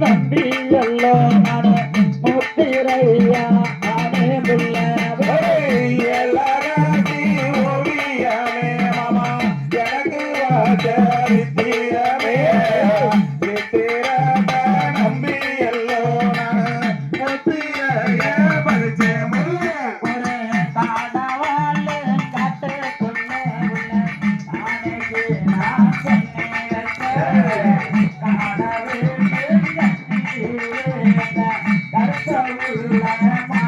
நம்பி எல்லோ நானே முத்திரையா Música